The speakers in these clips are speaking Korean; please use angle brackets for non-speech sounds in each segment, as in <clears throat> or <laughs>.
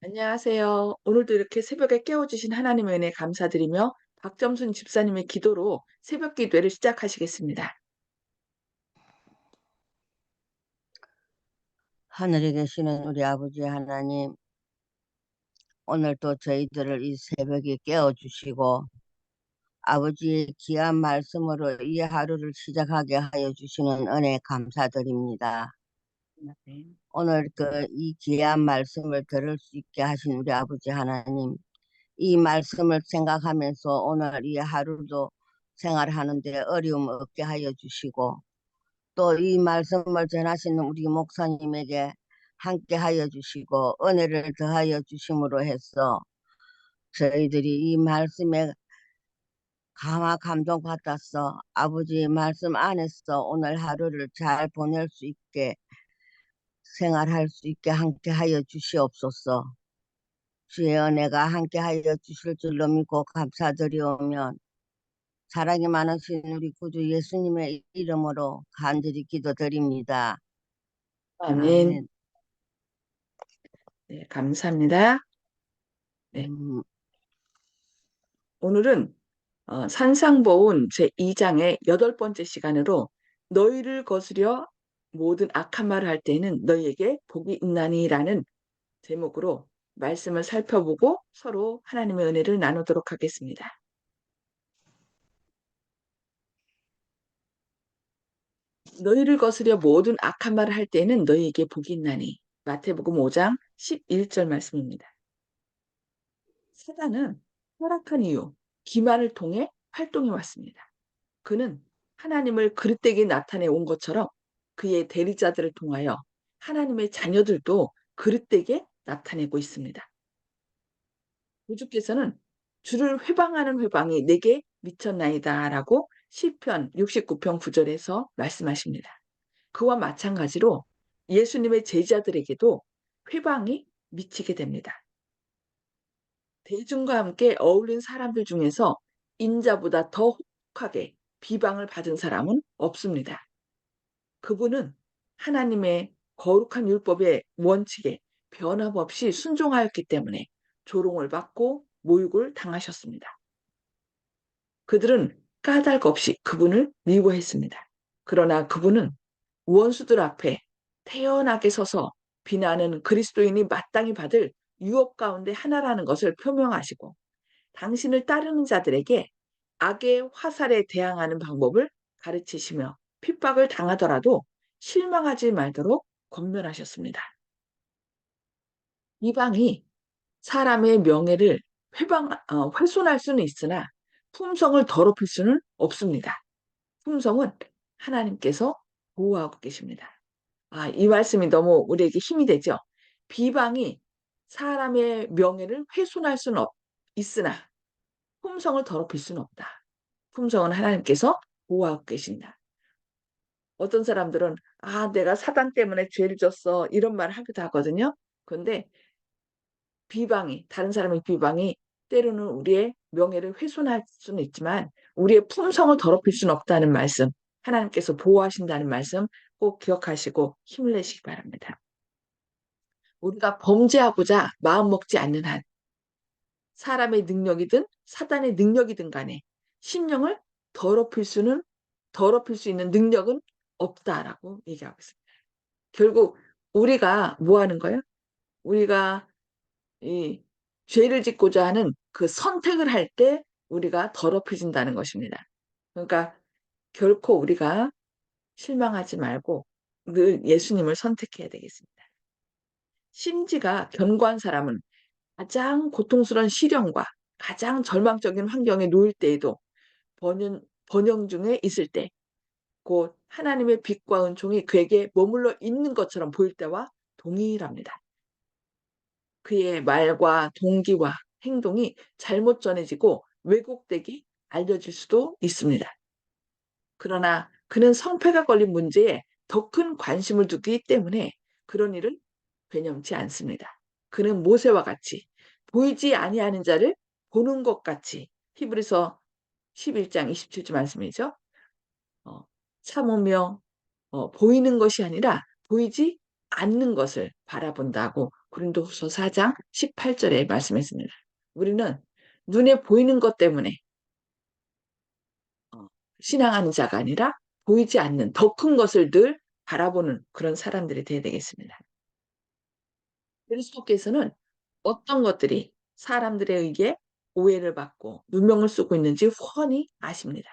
안녕하세요. 오늘도 이렇게 새벽에 깨워주신 하나님의 은혜 감사드리며 박점순 집사님의 기도로 새벽 기도회를 시작하시겠습니다. 하늘에 계시는 우리 아버지 하나님, 오늘도 저희들을 이 새벽에 깨워주시고 아버지의 귀한 말씀으로 이 하루를 시작하게 하여 주시는 은혜 감사드립니다. 오늘 그 이 귀한 말씀을 들을 수 있게 하신 우리 아버지 하나님, 이 말씀을 생각하면서 오늘 이 하루도 생활하는데 어려움 없게 하여 주시고 또 이 말씀을 전하시는 우리 목사님에게 함께 하여 주시고 은혜를 더하여 주심으로 해서 저희들이 이 말씀에 감화 감동 받았어 아버지의 말씀 안에서 오늘 하루를 잘 보낼 수 있게 생활할 수 있게 함께 하여 주시옵소서. 주의 은혜가 함께 하여 주실 줄로 믿고 감사드리오면 사랑이 많으신 우리 구주 예수님의 이름으로 간절히 기도드립니다. 아멘. 네, 감사합니다. 네. 음, 오늘은 어, 산상보훈 제2장의 여덟 번째 시간으로 너희를 거스려 모든 악한 말을 할 때는 너희에게 복이 있나니라는 제목으로 말씀을 살펴보고 서로 하나님의 은혜를 나누도록 하겠습니다. 너희를 거스려 모든 악한 말을 할 때는 너희에게 복이 있나니 마태복음 5장 11절 말씀입니다. 사단은 허락한 이유 기만을 통해 활동해 왔습니다. 그는 하나님을 그릇되게 나타내 온 것처럼 그의 대리자들을 통하여 하나님의 자녀들도 그릇되게 나타내고 있습니다. 주주께서는 주를 회방하는 회방이 내게 미쳤나이다 라고 시편 69편 9절에서 말씀하십니다. 그와 마찬가지로 예수님의 제자들에게도 회방이 미치게 됩니다. 대중과 함께 어울린 사람들 중에서 인자보다 더 혹하게 비방을 받은 사람은 없습니다. 그분은 하나님의 거룩한 율법의 원칙에 변함없이 순종하였기 때문에 조롱을 받고 모욕을 당하셨습니다. 그들은 까닭 없이 그분을 미워했습니다. 그러나 그분은 원수들 앞에 태연하게 서서 비난은 그리스도인이 마땅히 받을 유업 가운데 하나라는 것을 표명하시고 당신을 따르는 자들에게 악의 화살에 대항하는 방법을 가르치시며 핍박을 당하더라도 실망하지 말도록 권면하셨습니다. 이방이 사람의 명예를 회방, 어, 훼손할 수는 있으나 품성을 더럽힐 수는 없습니다. 품성은 하나님께서 보호하고 계십니다. 아, 이 말씀이 너무 우리에게 힘이 되죠. 비방이 사람의 명예를 훼손할 수는 없, 있으나 품성을 더럽힐 수는 없다. 품성은 하나님께서 보호하고 계신다. 어떤 사람들은 아 내가 사단 때문에 죄를 졌어 이런 말 하기도 하거든요. 근데 비방이 다른 사람의 비방이 때로는 우리의 명예를 훼손할 수는 있지만 우리의 품성을 더럽힐 수는 없다는 말씀 하나님께서 보호하신다는 말씀 꼭 기억하시고 힘을 내시기 바랍니다. 우리가 범죄하고자 마음 먹지 않는 한 사람의 능력이든 사단의 능력이든 간에 심령을 더럽힐 수는 더럽힐 수 있는 능력은 없다라고 얘기하고 있습니다. 결국 우리가 뭐 하는 거예요? 우리가 이 죄를 짓고자 하는 그 선택을 할 때 우리가 더럽혀진다는 것입니다. 그러니까 결코 우리가 실망하지 말고 늘 예수님을 선택해야 되겠습니다. 심지가 견고한 사람은 가장 고통스러운 시련과 가장 절망적인 환경에 놓일 때에도 번영, 번영 중에 있을 때, 곧 하나님의 빛과 은총이 그에게 머물러 있는 것처럼 보일 때와 동일합니다. 그의 말과 동기와 행동이 잘못 전해지고 왜곡되게 알려질 수도 있습니다. 그러나 그는 성패가 걸린 문제에 더 큰 관심을 두기 때문에 그런 일을 괴념치 않습니다. 그는 모세와 같이 보이지 아니하는 자를 보는 것 같이 히브리서 11장 27절 말씀이죠. 어, 참으며 어, 보이는 것이 아니라 보이지 않는 것을 바라본다고 고린도후서 4장 18절에 말씀했습니다. 우리는 눈에 보이는 것 때문에 어, 신앙하는 자가 아니라 보이지 않는 더 큰 것을 늘 바라보는 그런 사람들이 되어야 되겠습니다. 그리스도께서는 어떤 것들이 사람들에 의해 오해를 받고 누명을 쓰고 있는지 훤히 아십니다.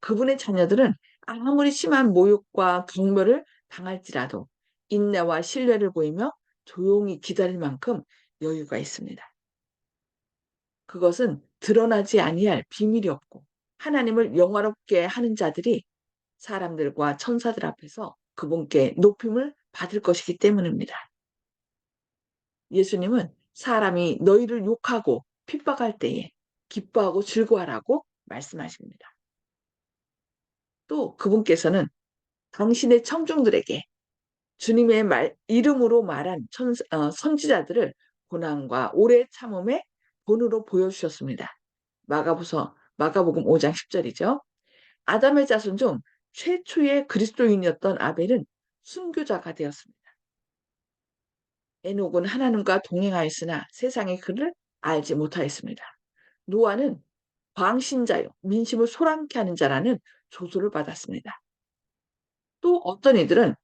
그분의 자녀들은 아무리 심한 모욕과 경멸을 당할지라도 인내와 신뢰를 보이며 조용히 기다릴 만큼 여유가 있습니다. 그것은 드러나지 아니할 비밀이 없고 하나님을 영화롭게 하는 자들이 사람들과 천사들 앞에서 그분께 높임을 받을 것이기 때문입니다. 예수님은 사람이 너희를 욕하고 핍박할 때에 기뻐하고 즐거워하라고 말씀하십니다. 또 그분께서는 당신의 청중들에게 주님의 말, 이름으로 말한 천, 어, 선지자들을 고난과 오래 참음의 본으로 보여주셨습니다. 마가부서, 마가복음 5장 10절이죠. 아담의 자손 중 최초의 그리스도인이었던 아벨은 순교자가 되었습니다. 에녹은 하나님과 동행하였으나 세상의 그를 알지 못하였습니다. 노아는 광신자요 민심을 소란케 하는 자라는 조소를 받았습니다. 또 어떤 이들은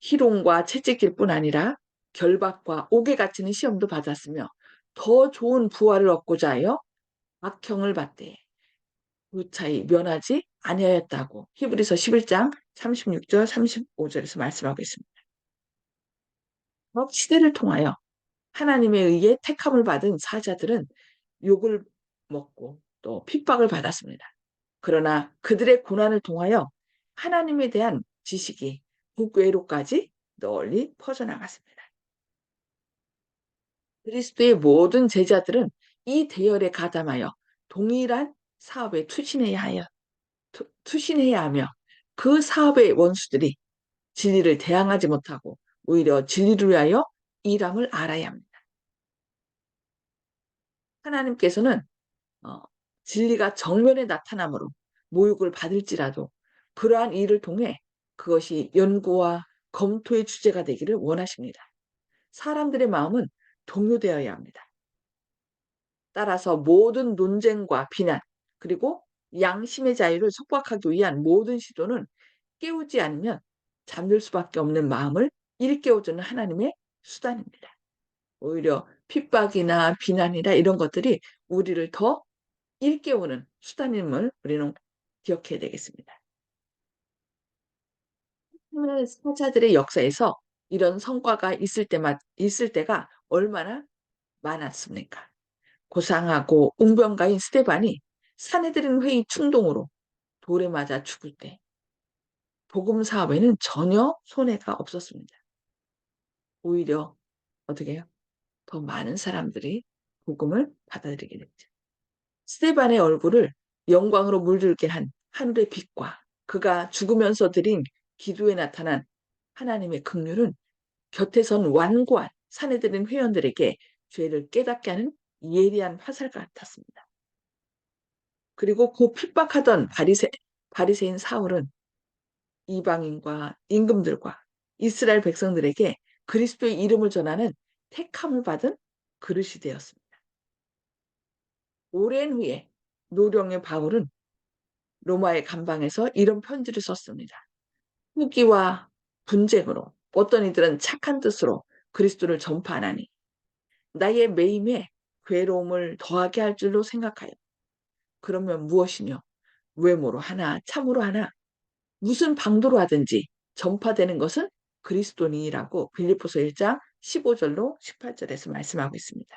희롱과 채찍질 뿐 아니라 결박과 옥에 갇히는 시험도 받았으며 더 좋은 부활을 얻고자 하여 악형을 받되 무차히 면하지 아니하였다고 히브리서 11장 36절 35절에서 말씀하고 있습니다. 각 시대를 통하여 하나님에 의해 택함을 받은 사자들은 욕을 먹고 또 핍박을 받았습니다. 그러나 그들의 고난을 통하여 하나님에 대한 지식이 북외로까지 널리 퍼져나갔습니다. 그리스도의 모든 제자들은 이 대열에 가담하여 동일한 사업에 투신해야 하여 투, 투신해야 하며 그 사업의 원수들이 진리를 대항하지 못하고 오히려 진리를 위하여 일함을 알아야 합니다. 하나님께서는 어, 진리가 정면에 나타남으로 모욕을 받을지라도 그러한 일을 통해 그것이 연구와 검토의 주제가 되기를 원하십니다. 사람들의 마음은 동요되어야 합니다. 따라서 모든 논쟁과 비난 그리고 양심의 자유를 속박하기 위한 모든 시도는 깨우지 않으면 잠들 수밖에 없는 마음을 일깨워주는 하나님의 수단입니다. 오히려 핍박이나 비난이나 이런 것들이 우리를 더 일깨우는 수단임을 우리는 기억해야 되겠습니다. 사자들의 역사에서 이런 성과가 있을 때만 있을 때가 얼마나 많았습니까? 고상하고 웅변가인 스테반이 사내들인 회의 충동으로 돌에 맞아 죽을 때 복음 사업에는 전혀 손해가 없었습니다. 오히려 어떻게 해요? 더 많은 사람들이 복음을 받아들이게 됐죠. 스테반의 얼굴을 영광으로 물들게 한 하늘의 빛과 그가 죽으면서 드린 기도에 나타난 하나님의 긍휼은 곁에 선 완고한 사내들인 회원들에게 죄를 깨닫게 하는 예리한 화살 같았습니다. 그리고 그 핍박하던 바리새, 바리새인 사울은 이방인과 임금들과 이스라엘 백성들에게 그리스도의 이름을 전하는 택함을 받은 그릇이 되었습니다. 오랜 후에 노령의 바울은 로마의 감방에서 이런 편지를 썼습니다. 후기와 분쟁으로 어떤 이들은 착한 뜻으로 그리스도를 전파하나니 나의 매임에 괴로움을 더하게 할 줄로 생각하여 그러면 무엇이며 외모로 하나 참으로 하나 무슨 방도로 하든지 전파되는 것은 그리스도니라고 빌리포서 1장 15절로 18절에서 말씀하고 있습니다.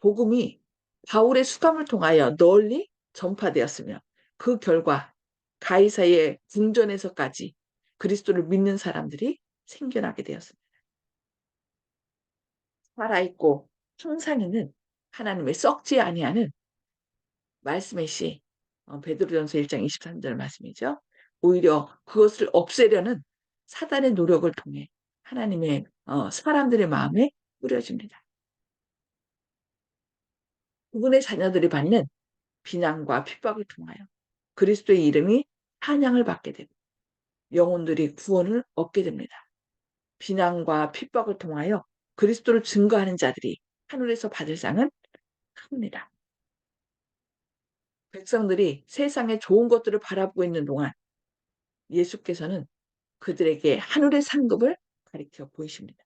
복음이 바울의 수감을 통하여 널리 전파되었으며 그 결과 가이사의 궁전에서까지 그리스도를 믿는 사람들이 생겨나게 되었습니다. 살아있고 항상에는 하나님의 썩지 아니하는 말씀의 시 어, 베드로전서 1장 23절 말씀이죠. 오히려 그것을 없애려는 사단의 노력을 통해 하나님의 어, 사람들의 마음에 뿌려집니다. 그분의 자녀들이 받는 비난과 핍박을 통하여 그리스도의 이름이 찬양을 받게 되고 영혼들이 구원을 얻게 됩니다. 비난과 핍박을 통하여 그리스도를 증거하는 자들이 하늘에서 받을 상은 큽니다. 백성들이 세상의 좋은 것들을 바라보고 있는 동안 예수께서는 그들에게 하늘의 상급을 가리켜 보이십니다.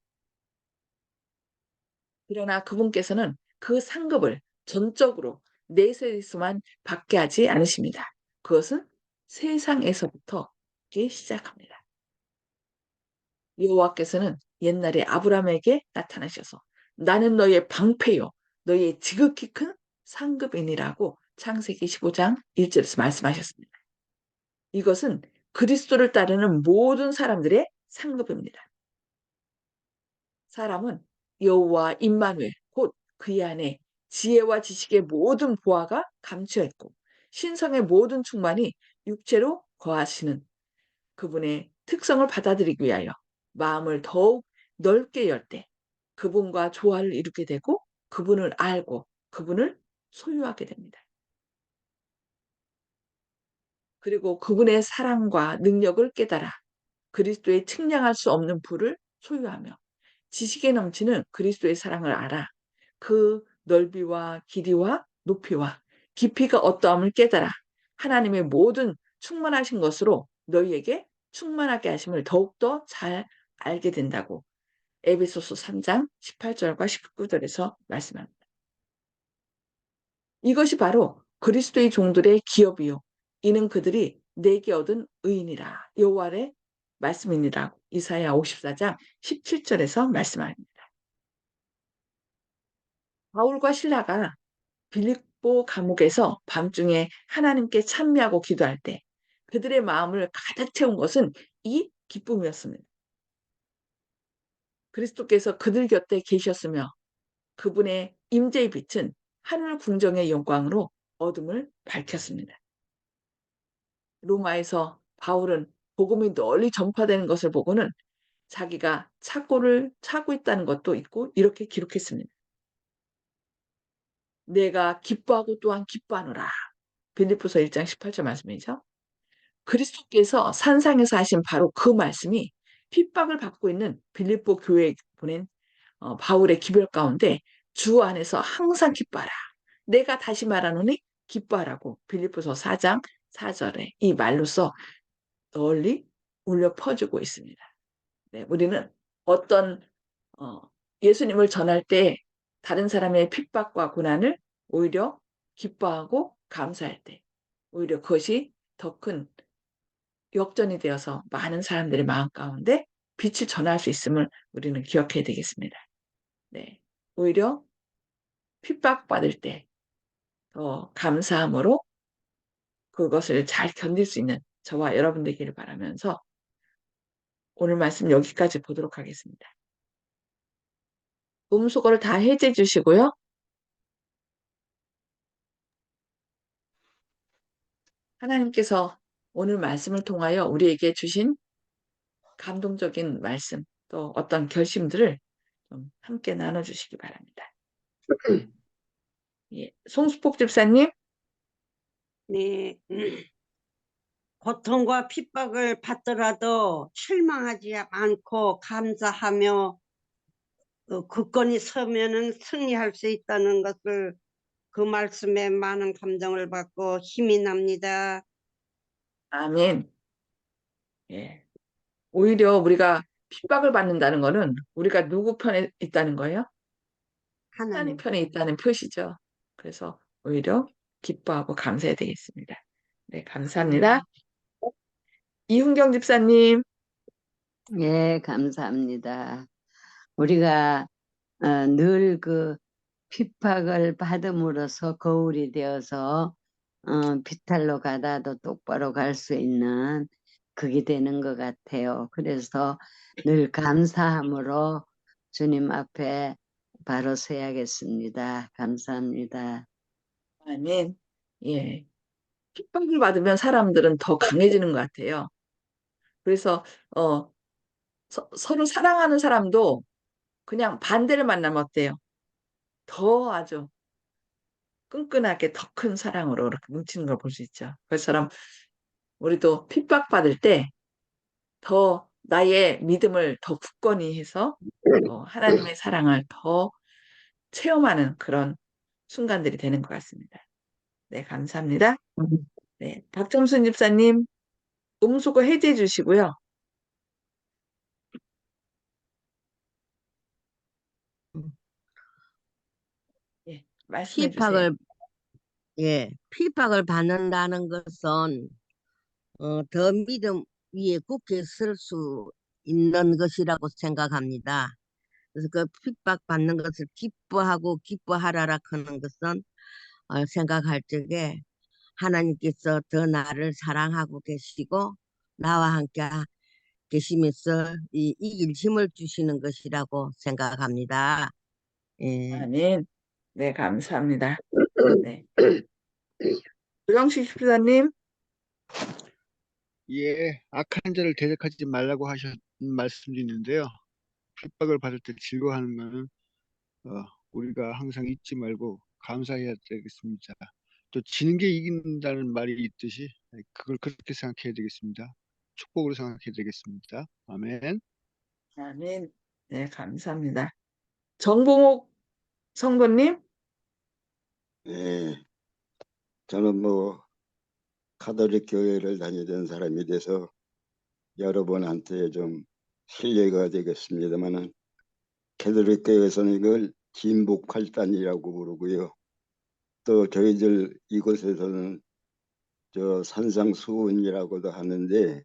그러나 그분께서는 그 상급을 전적으로 내세에서만 받게 하지 않으십니다. 그것은 세상에서부터 시작합니다. 여호와께서는 옛날에 아브라함에게 나타나셔서 나는 너의 방패요 너의 지극히 큰 상급이니라고 창세기 15장 1절에서 말씀하셨습니다. 이것은 그리스도를 따르는 모든 사람들의 상급입니다. 사람은 여호와 임마누엘 곧 그의 안에 지혜와 지식의 모든 보화가 감추어 있고 신성의 모든 충만이 육체로 거하시는 그분의 특성을 받아들이기 위하여 마음을 더욱 넓게 열 때 그분과 조화를 이루게 되고 그분을 알고 그분을 소유하게 됩니다. 그리고 그분의 사랑과 능력을 깨달아 그리스도의 측량할 수 없는 부를 소유하며 지식에 넘치는 그리스도의 사랑을 알아 그 넓이와 길이와 높이와 깊이가 어떠함을 깨달아 하나님의 모든 충만하신 것으로 너희에게 충만하게 하심을 더욱더 잘 알게 된다고 에베소서 3장 18절과 19절에서 말씀합니다. 이것이 바로 그리스도의 종들의 기업이요. 이는 그들이 내게 얻은 의인이라. 여호와의 말씀이니라. 이사야 54장 17절에서 말씀합니다. 바울과 신라가 빌립보 감옥에서 밤중에 하나님께 찬미하고 기도할 때 그들의 마음을 가득 채운 것은 이 기쁨이었습니다. 그리스도께서 그들 곁에 계셨으며 그분의 임재의 빛은 하늘 궁정의 영광으로 어둠을 밝혔습니다. 로마에서 바울은 복음이 널리 전파되는 것을 보고는 자기가 착고를 차고 있다는 것도 있고 이렇게 기록했습니다. 내가 기뻐하고 또한 기뻐하노라. 빌립보서 1장 18절 말씀이죠. 그리스도께서 산상에서 하신 바로 그 말씀이 핍박을 받고 있는 빌립보 교회에 보낸 어, 바울의 기별 가운데 주 안에서 항상 기뻐하라. 내가 다시 말하노니 기뻐하라고 빌립보서 4장 4절에 이 말로써 널리 울려 퍼지고 있습니다. 네, 우리는 어떤 어, 예수님을 전할 때 다른 사람의 핍박과 고난을 오히려 기뻐하고 감사할 때 오히려 그것이 더 큰 역전이 되어서 많은 사람들의 마음 가운데 빛을 전할 수 있음을 우리는 기억해야 되겠습니다. 네, 오히려 핍박받을 때 더 감사함으로 그것을 잘 견딜 수 있는 저와 여러분 되기를 바라면서 오늘 말씀 여기까지 보도록 하겠습니다. 음소거를 다 해제 주시고요. 하나님께서 오늘 말씀을 통하여 우리에게 주신 감동적인 말씀 또 어떤 결심들을 좀 함께 나눠주시기 바랍니다. 예, 송수폭 집사님. 네. 고통과 핍박을 받더라도 실망하지 않고 감사하며 어, 굳건히 서면은 승리할 수 있다는 것을 그 말씀에 많은 감동을 받고 힘이 납니다. 아멘. 예. 오히려 우리가 핍박을 받는다는 것은 우리가 누구 편에 있다는 거예요? 하나님 하나님. 편에 있다는 표시죠. 그래서 오히려 기뻐하고 감사해야 되겠습니다. 네, 감사합니다. 이훈경 집사님. 예, 감사합니다. 우리가 어, 늘그 핍박을 받음으로써 거울이 되어서 어, 비탈로 가다도 똑바로 갈 수 있는 그게 되는 것 같아요. 그래서 늘 감사함으로 주님 앞에 바로 서야겠습니다. 감사합니다. 아멘. 예. 핍박을 받으면 사람들은 더 강해지는 것 같아요. 그래서 어, 서, 서로 사랑하는 사람도 그냥 반대를 만나면 어때요? 더 아주 끈끈하게 더 큰 사랑으로 이렇게 뭉치는 걸 볼 수 있죠. 그처럼 우리도 핍박받을 때 더 나의 믿음을 더 굳건히 해서 또 하나님의 사랑을 더 체험하는 그런 순간들이 되는 것 같습니다. 네, 감사합니다. 네, 박정순 집사님, 음소거 해제해 주시고요. 말씀해 주세요. 피박을 예, 피박을 받는다는 것은 어, 더 믿음 위에 굳게 설 수 있는 것이라고 생각합니다. 그래서 그 핍박 받는 것을 기뻐하고 기뻐하라라 하는 것은 어, 생각할 적에 하나님께서 더 나를 사랑하고 계시고 나와 함께 계시면서 이, 이길 힘을 주시는 것이라고 생각합니다. 예. 아멘. 네, 감사합니다. <clears throat> 네. 조영식 집사님, 예, 악한 자를 대적하지 말라고 하신 말씀도 있는데요. 핍박을 받을 때 즐거워하는 것은 어, 우리가 항상 잊지 말고 감사해야 되겠습니다. 또 지는 게 이긴다는 말이 있듯이 그걸 그렇게 생각해야 되겠습니다. 축복으로 생각해야 되겠습니다. 아멘. 아멘. 네, 감사합니다. 정봉옥 성도님, 네, 저는 뭐 카톨릭 교회를 다니던 사람이 돼서 여러분한테 좀 실례가 되겠습니다만은 카톨릭 교회에서는 이걸 진복활단이라고 부르고요. 또 저희들 이곳에서는 저 산상수훈이라고도 하는데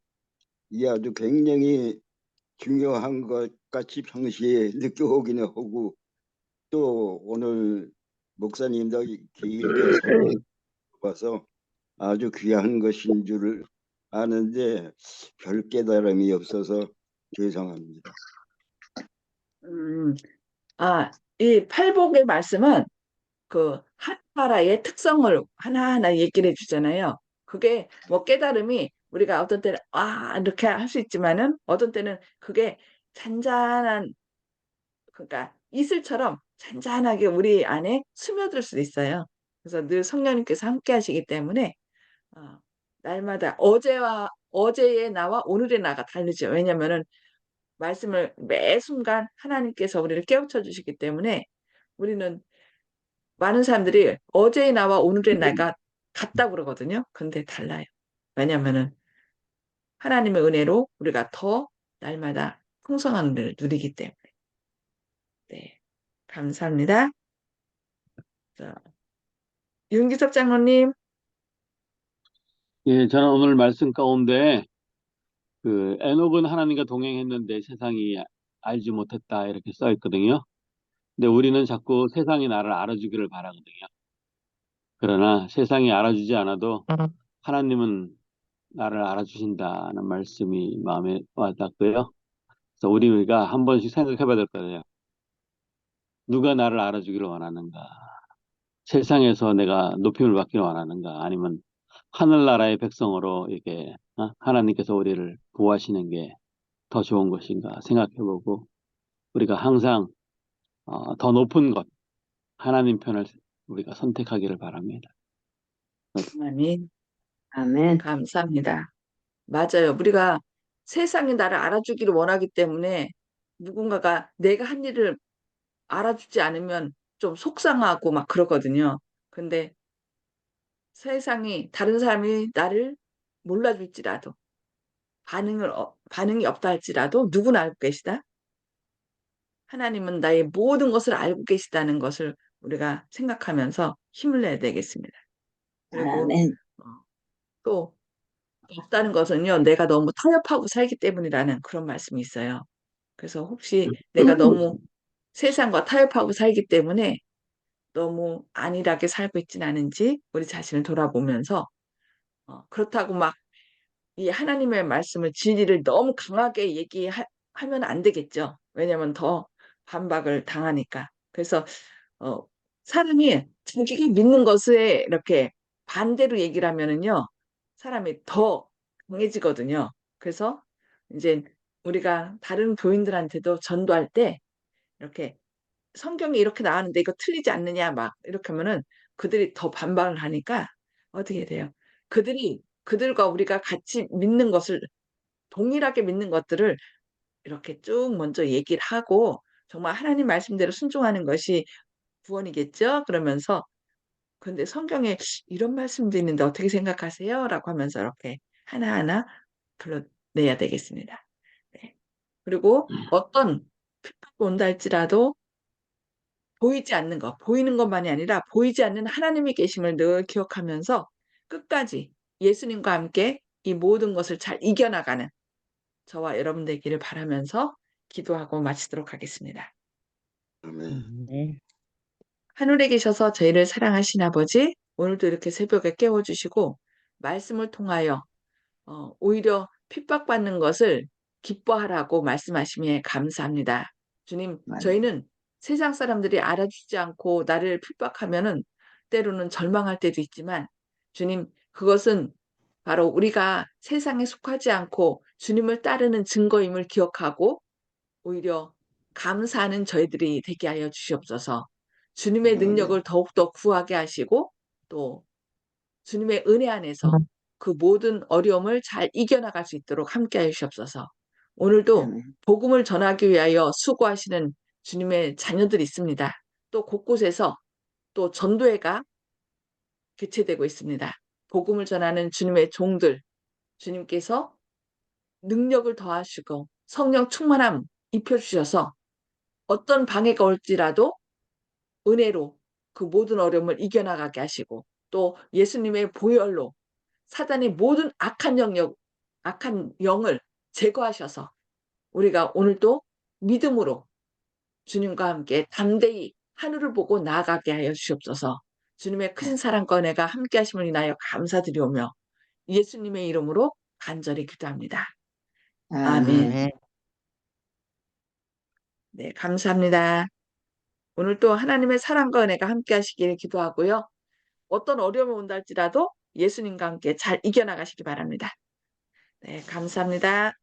이 아주 굉장히 중요한 것 같이 평시에 느껴오기는 하고 또 오늘 목사님도 길게 봐서 아주 귀한 것인 줄 아는데 별 깨달음이 없어서 죄송합니다. 음, 아, 이 팔복의 말씀은 그 하나라의 특성을 하나하나 얘기를 해주잖아요. 그게 뭐 깨달음이 우리가 어떤 때는 아 이렇게 할 수 있지만은 어떤 때는 그게 잔잔한 그러니까 이슬처럼 잔잔하게 우리 안에 스며들 수도 있어요. 그래서 늘 성령님께서 함께 하시기 때문에 어, 날마다 어제와 어제의 나와 오늘의 나가 다르죠. 왜냐면은 말씀을 매 순간 하나님께서 우리를 깨우쳐 주시기 때문에 우리는 많은 사람들이 어제의 나와 오늘의 나가 같다고 그러거든요. 근데 달라요. 왜냐면은 하나님의 은혜로 우리가 더 날마다 풍성한 은혜를 누리기 때문에. 네. 감사합니다. 자, 윤기섭 장로님, 예, 저는 오늘 말씀 가운데 그 에녹은 하나님과 동행했는데 세상이 알지 못했다 이렇게 써 있거든요. 근데 우리는 자꾸 세상이 나를 알아주기를 바라거든요. 그러나 세상이 알아주지 않아도 하나님은 나를 알아주신다는 말씀이 마음에 와닿고요. 그래서 우리가 한 번씩 생각해 봐야 될 거예요. 누가 나를 알아주기를 원하는가? 세상에서 내가 높임을 받기를 원하는가? 아니면 하늘나라의 백성으로 이렇게 어? 하나님께서 우리를 보호하시는 게 더 좋은 것인가 생각해보고 우리가 항상 어, 더 높은 것 하나님 편을 우리가 선택하기를 바랍니다. 아멘. 아멘. 감사합니다. 맞아요. 우리가 세상이 나를 알아주기를 원하기 때문에 누군가가 내가 한 일을 알아주지 않으면 좀 속상하고 막 그러거든요. 근데 세상이 다른 사람이 나를 몰라줄지라도 반응을 어- 반응이 없다 할지라도 누구나 알고 계시다. 하나님은 나의 모든 것을 알고 계시다는 것을 우리가 생각하면서 힘을 내야 되겠습니다. 그리고 아멘. 또 없다는 것은요, 내가 너무 타협하고 살기 때문이라는 그런 말씀이 있어요. 그래서 혹시 내가 너무 <laughs> 세상과 타협하고 살기 때문에 너무 안일하게 살고 있진 않은지 우리 자신을 돌아보면서 어, 그렇다고 막 이 하나님의 말씀을 진리를 너무 강하게 얘기하면 안 되겠죠. 왜냐하면 더 반박을 당하니까. 그래서 어, 사람이 자기가 믿는 것에 이렇게 반대로 얘기를 하면은요, 사람이 더 강해지거든요. 그래서 이제 우리가 다른 교인들한테도 전도할 때 이렇게 성경에 이렇게 나왔는데 이거 틀리지 않느냐 막 이렇게 하면은 그들이 더 반박을 하니까 어떻게 돼요? 그들이 그들과 우리가 같이 믿는 것을 동일하게 믿는 것들을 이렇게 쭉 먼저 얘기를 하고 정말 하나님 말씀대로 순종하는 것이 구원이겠죠? 그러면서 근데 성경에 이런 말씀도 있는데 어떻게 생각하세요? 라고 하면서 이렇게 하나하나 불러내야 되겠습니다. 네. 그리고 어떤 핍박이 온다 할지라도 보이지 않는 것, 보이는 것만이 아니라 보이지 않는 하나님이 계심을 늘 기억하면서 끝까지 예수님과 함께 이 모든 것을 잘 이겨나가는 저와 여러분 되기를 바라면서 기도하고 마치도록 하겠습니다. 아멘. 네. 하늘에 계셔서 저희를 사랑하신 아버지, 오늘도 이렇게 새벽에 깨워주시고, 말씀을 통하여, 어, 오히려 핍박받는 것을 기뻐하라고 말씀하심에 감사합니다. 주님, 맞아요. 저희는 세상 사람들이 알아주지 않고 나를 핍박하면은 때로는 절망할 때도 있지만, 주님, 그것은 바로 우리가 세상에 속하지 않고 주님을 따르는 증거임을 기억하고, 오히려 감사하는 저희들이 되게 하여 주시옵소서. 주님의 아멘. 능력을 더욱더 구하게 하시고 또 주님의 은혜 안에서 그 모든 어려움을 잘 이겨나갈 수 있도록 함께 하여 주시옵소서. 오늘도. 복음을 전하기 위하여 수고하시는 주님의 자녀들이 있습니다. 또 곳곳에서 또 전도회가 개최되고 있습니다. 복음을 전하는 주님의 종들, 주님께서 능력을 더하시고 성령 충만함 입혀주셔서 어떤 방해가 올지라도 은혜로 그 모든 어려움을 이겨나가게 하시고 또 예수님의 보혈로 사단의 모든 악한 영역, 악한 영을 제거하셔서 우리가 오늘도 믿음으로 주님과 함께 담대히 하늘을 보고 나아가게 하여 주시옵소서. 주님의 큰 사랑과 은혜가 함께 하심을 인하여 감사드리오며 예수님의 이름으로 간절히 기도합니다. 아멘. 네. 네, 감사합니다. 오늘 또 하나님의 사랑과 은혜가 함께 하시기를 기도하고요. 어떤 어려움이 온다 할지라도 예수님과 함께 잘 이겨나가시기 바랍니다. 네, 감사합니다.